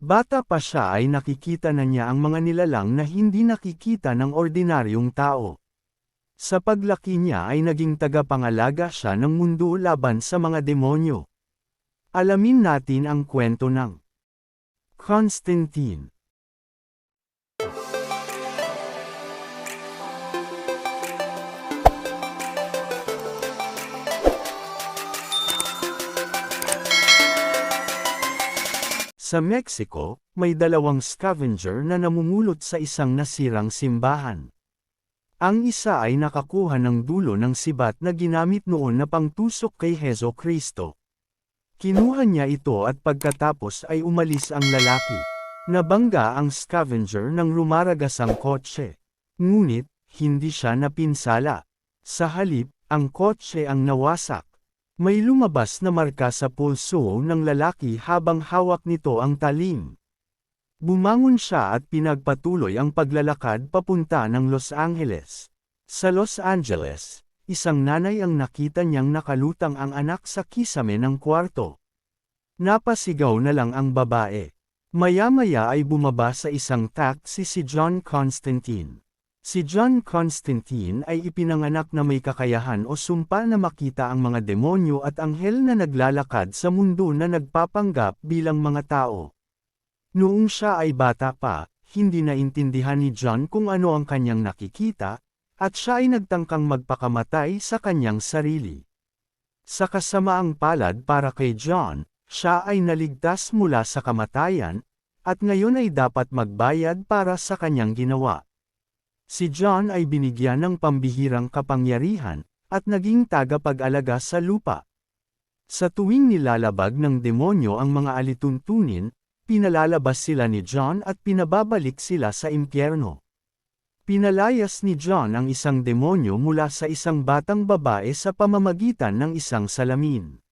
Bata pa siya ay nakikita na niya ang mga nilalang na hindi nakikita ng ordinaryong tao. Sa paglaki niya ay naging tagapangalaga siya ng mundo laban sa mga demonyo. Alamin natin ang kwento ng Constantine. Sa Mexico, may dalawang scavenger na namumulot sa isang nasirang simbahan. Ang isa ay nakakuha ng dulo ng sibat na ginamit noon na pangtusok kay Heso Kristo. Kinuha niya ito at pagkatapos ay umalis ang lalaki. Nabangga ang scavenger ng rumaragasang kotse. Ngunit, hindi siya napinsala. Sa halip, ang kotse ang nawasak. May lumabas na marka sa pulso ng lalaki habang hawak nito ang talim. Bumangon siya at pinagpatuloy ang paglalakad papunta ng Los Angeles. Sa Los Angeles, isang nanay ang nakita niyang nakalutang ang anak sa kisame ng kwarto. Napasigaw na lang ang babae. Maya-maya ay bumaba sa isang taxi si John Constantine. Si John Constantine ay ipinanganak na may kakayahan o sumpa na makita ang mga demonyo at anghel na naglalakad sa mundo na nagpapanggap bilang mga tao. Noong siya ay bata pa, hindi naintindihan ni John kung ano ang kanyang nakikita, at siya ay nagtangkang magpakamatay sa kanyang sarili. Sa kasamaang palad para kay John, siya ay naligtas mula sa kamatayan, at ngayon ay dapat magbayad para sa kanyang ginawa. Si John ay binigyan ng pambihirang kapangyarihan, at naging tagapag-alaga sa lupa. Sa tuwing nilalabag ng demonyo ang mga alituntunin, pinalalabas sila ni John at pinababalik sila sa impyerno. Pinalayas ni John ang isang demonyo mula sa isang batang babae sa pamamagitan ng isang salamin.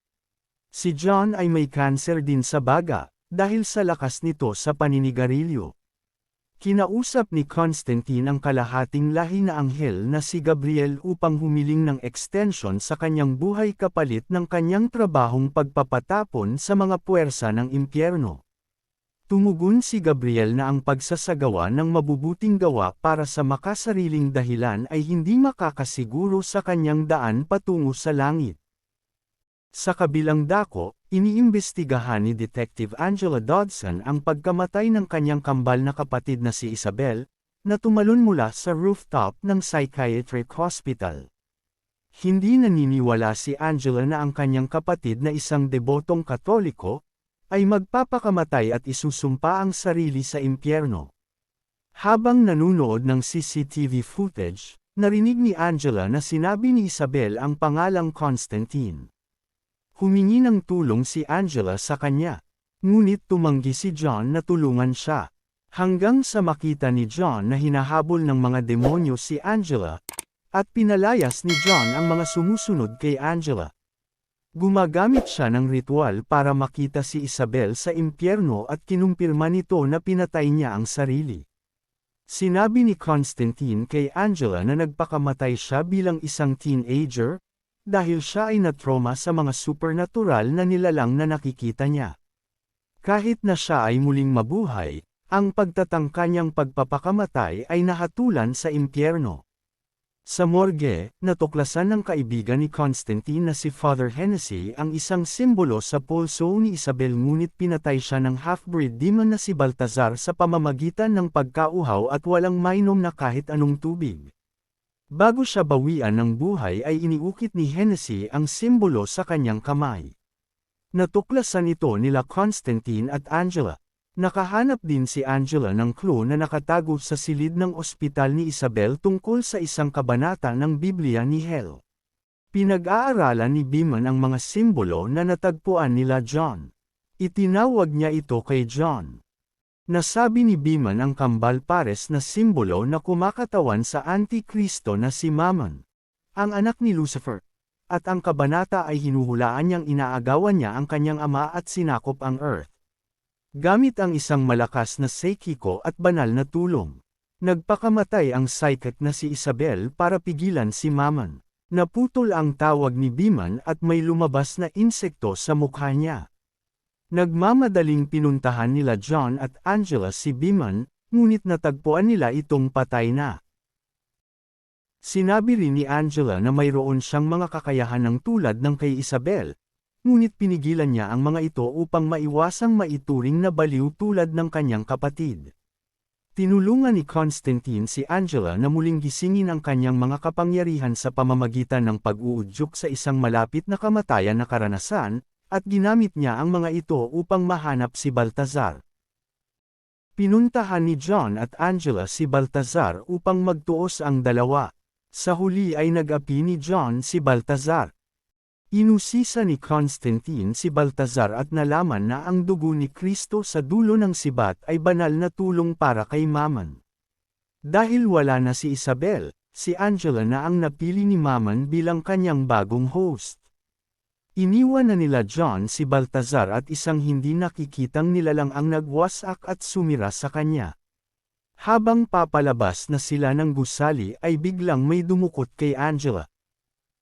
Si John ay may kanser din sa baga, dahil sa lakas nito sa paninigarilyo. Kinausap ni Constantine ang kalahating lahi na anghel na si Gabriel upang humiling ng extension sa kanyang buhay kapalit ng kanyang trabahong pagpapatapon sa mga puwersa ng impyerno. Tumugon si Gabriel na ang pagsasagawa ng mabubuting gawa para sa makasariling dahilan ay hindi makakasiguro sa kanyang daan patungo sa langit. Sa kabilang dako, iniimbestigahan ni Detective Angela Dodson ang pagkamatay ng kanyang kambal na kapatid na si Isabel, na tumalon mula sa rooftop ng psychiatric hospital. Hindi naniniwala si Angela na ang kanyang kapatid na isang debotong katoliko, ay magpapakamatay at isusumpa ang sarili sa impyerno. Habang nanunood ng CCTV footage, narinig ni Angela na sinabi ni Isabel ang pangalang Constantine. Humingi ng tulong si Angela sa kanya. Ngunit tumanggi si John na tulungan siya. Hanggang sa makita ni John na hinahabol ng mga demonyo si Angela, at pinalayas ni John ang mga sumusunod kay Angela. Gumagamit siya ng ritual para makita si Isabel sa impyerno at kinumpirma nito na pinatay niya ang sarili. Sinabi ni Constantine kay Angela na nagpakamatay siya bilang isang teenager, dahil siya ay na-trauma sa mga supernatural na nilalang na nakikita niya. Kahit na siya ay muling mabuhay, ang pagtatangka niyang pagpapakamatay ay nahatulan sa impyerno. Sa morgue, natuklasan ng kaibigan ni Constantine na si Father Hennessy ang isang simbolo sa pulso ni Isabel ngunit pinatay siya ng half-breed demon na si Baltazar sa pamamagitan ng pagkauhaw at walang mainom na kahit anong tubig. Bago siya bawian ng buhay ay iniukit ni Hennessy ang simbolo sa kanyang kamay. Natuklasan ito nila Constantine at Angela. Nakahanap din si Angela ng clue na nakatago sa silid ng ospital ni Isabel tungkol sa isang kabanata ng Biblia ni Hell. Pinag-aaralan ni Beeman ang mga simbolo na natagpuan nila John. Itinawag niya ito kay John. Nasabi ni Biman ang kambal pares na simbolo na kumakatawan sa Antikristo na si Mammon, ang anak ni Lucifer, at ang kabanata ay hinuhulaan niyang inaagawan niya ang kanyang ama at sinakop ang earth. Gamit ang isang malakas na seikiko at banal na tulong. Nagpakamatay ang psychic na si Isabel para pigilan si Mammon. Naputol ang tawag ni Biman at may lumabas na insekto sa mukha niya. Nagmamadaling pinuntahan nila John at Angela si Biman, ngunit natagpuan nila itong patay na. Sinabi rin ni Angela na mayroon siyang mga kakayahan ng tulad ng kay Isabel, ngunit pinigilan niya ang mga ito upang maiwasang maituring na baliw tulad ng kanyang kapatid. Tinulungan ni Constantine si Angela na muling gisingin ang kanyang mga kapangyarihan sa pamamagitan ng pag-uudyok sa isang malapit na kamatayan na karanasan, at ginamit niya ang mga ito upang mahanap si Baltazar. Pinuntahan ni John at Angela si Baltazar upang magtuos ang dalawa. Sa huli ay nag-api ni John si Baltazar. Inusisa ni Constantine si Baltazar at nalaman na ang dugo ni Kristo sa dulo ng sibat ay banal na tulong para kay Maman. Dahil wala na si Isabel, si Angela na ang napili ni Maman bilang kanyang bagong host. Iniwan na nila John si Baltazar at isang hindi nakikitang nilalang ang nagwasak at sumira sa kanya. Habang papalabas na sila ng gusali ay biglang may dumukot kay Angela.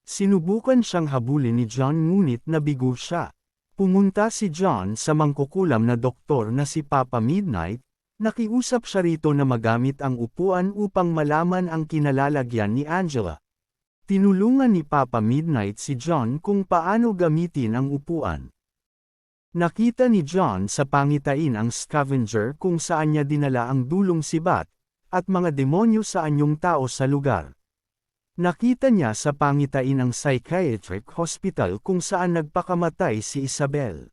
Sinubukan siyang habulin ni John ngunit nabigo siya. Pumunta si John sa mangkukulam na doktor na si Papa Midnight, nakiusap siya rito na magamit ang upuan upang malaman ang kinalalagyan ni Angela. Tinulungan ni Papa Midnight si John kung paano gamitin ang upuan. Nakita ni John sa pangitain ang scavenger kung saan niya dinala ang dulong sibat, at mga demonyo sa anyong tao sa lugar. Nakita niya sa pangitain ang psychiatric hospital kung saan nagpakamatay si Isabel.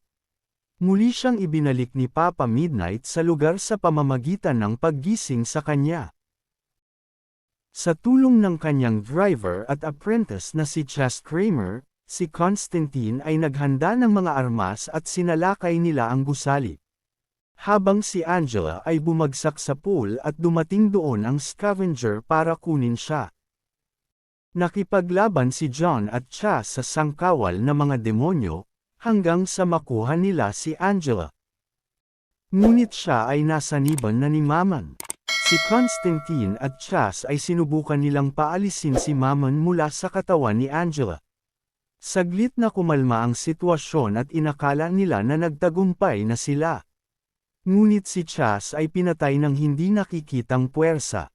Muli siyang ibinalik ni Papa Midnight sa lugar sa pamamagitan ng paggising sa kanya. Sa tulong ng kanyang driver at apprentice na si Chas Kramer, si Constantine ay naghanda ng mga armas at sinalakay nila ang gusali. Habang si Angela ay bumagsak sa pool at dumating doon ang scavenger para kunin siya. Nakipaglaban si John at Chas sa sangkawal na mga demonyo, hanggang sa makuha nila si Angela. Ngunit siya ay nasaniban na ni Maman. Si Constantine at Chas ay sinubukan nilang paalisin si Mammon mula sa katawan ni Angela. Saglit na kumalma ang sitwasyon at inakala nila na nagtagumpay na sila. Ngunit si Chas ay pinatay ng hindi nakikitang puwersa.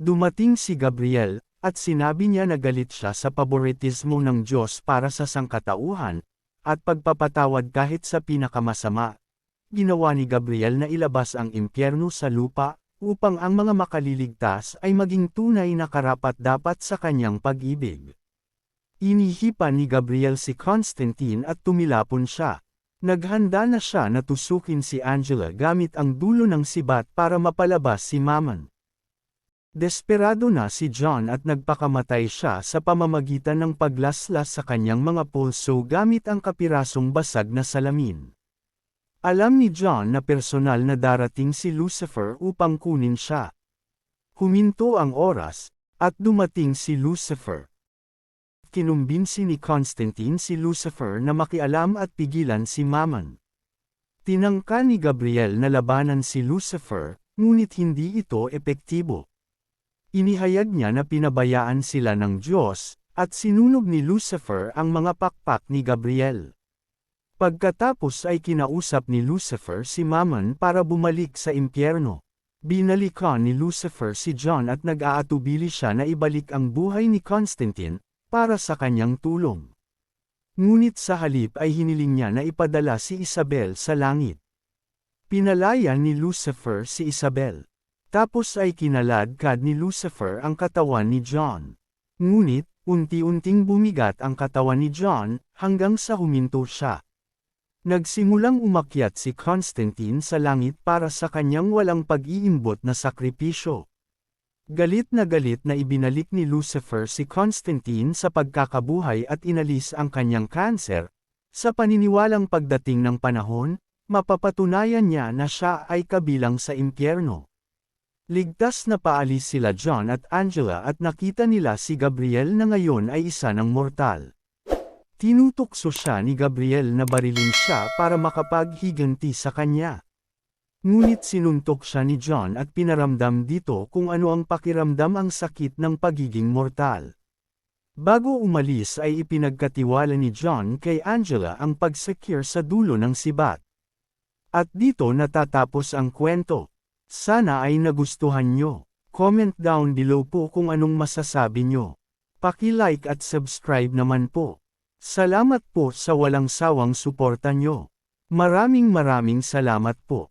Dumating si Gabriel, at sinabi niya na galit siya sa paboritismo ng Diyos para sa sangkatauhan, at pagpapatawad kahit sa pinakamasama ginawa ni Gabriel na ilabas ang impyerno sa lupa, upang ang mga makaliligtas ay maging tunay na karapat-dapat sa kanyang pag-ibig. Inihipan ni Gabriel si Constantine at tumilapon siya. Naghanda na siya na tusukin si Angela gamit ang dulo ng sibat para mapalabas si Maman. Desperado na si John at nagpakamatay siya sa pamamagitan ng paglaslas sa kanyang mga pulso gamit ang kapirasong basag na salamin. Alam ni John na personal na darating si Lucifer upang kunin siya. Huminto ang oras, at dumating si Lucifer. Kinumbinsi ni Constantine si Lucifer na makialam at pigilan si Mammon. Tinangka ni Gabriel na labanan si Lucifer, ngunit hindi ito epektibo. Inihayag niya na pinabayaan sila ng Diyos, at sinunog ni Lucifer ang mga pakpak ni Gabriel. Pagkatapos ay kinausap ni Lucifer si Mammon para bumalik sa impyerno. Binalikan ni Lucifer si John at nag-aatubili siya na ibalik ang buhay ni Constantine, para sa kanyang tulong. Ngunit sa halip ay hiniling niya na ipadala si Isabel sa langit. Pinalaya ni Lucifer si Isabel. Tapos ay kinaladkad ni Lucifer ang katawan ni John. Ngunit, unti-unting bumigat ang katawan ni John, hanggang sa huminto siya. Nagsimulang umakyat si Constantine sa langit para sa kanyang walang pag-iimbot na sakripisyo. Galit na galit na ibinalik ni Lucifer si Constantine sa pagkakabuhay at inalis ang kanyang kanser, sa paniniwalang pagdating ng panahon, mapapatunayan niya na siya ay kabilang sa impyerno. Ligtas na paalis sila John at Angela at nakita nila si Gabriel na ngayon ay isa ng mortal. Tinutukso siya ni Gabriel na barilin siya para makapaghiganti sa kanya. Ngunit sinuntok siya ni John at pinaramdam dito kung ano ang pakiramdam ang sakit ng pagiging mortal. Bago umalis ay ipinagkatiwala ni John kay Angela ang pagsecure sa dulo ng sibat. At dito natatapos ang kwento. Sana ay nagustuhan nyo. Comment down below po kung anong masasabi nyo. Paki-like at subscribe naman po. Salamat po sa walang sawang suporta nyo. Maraming maraming salamat po.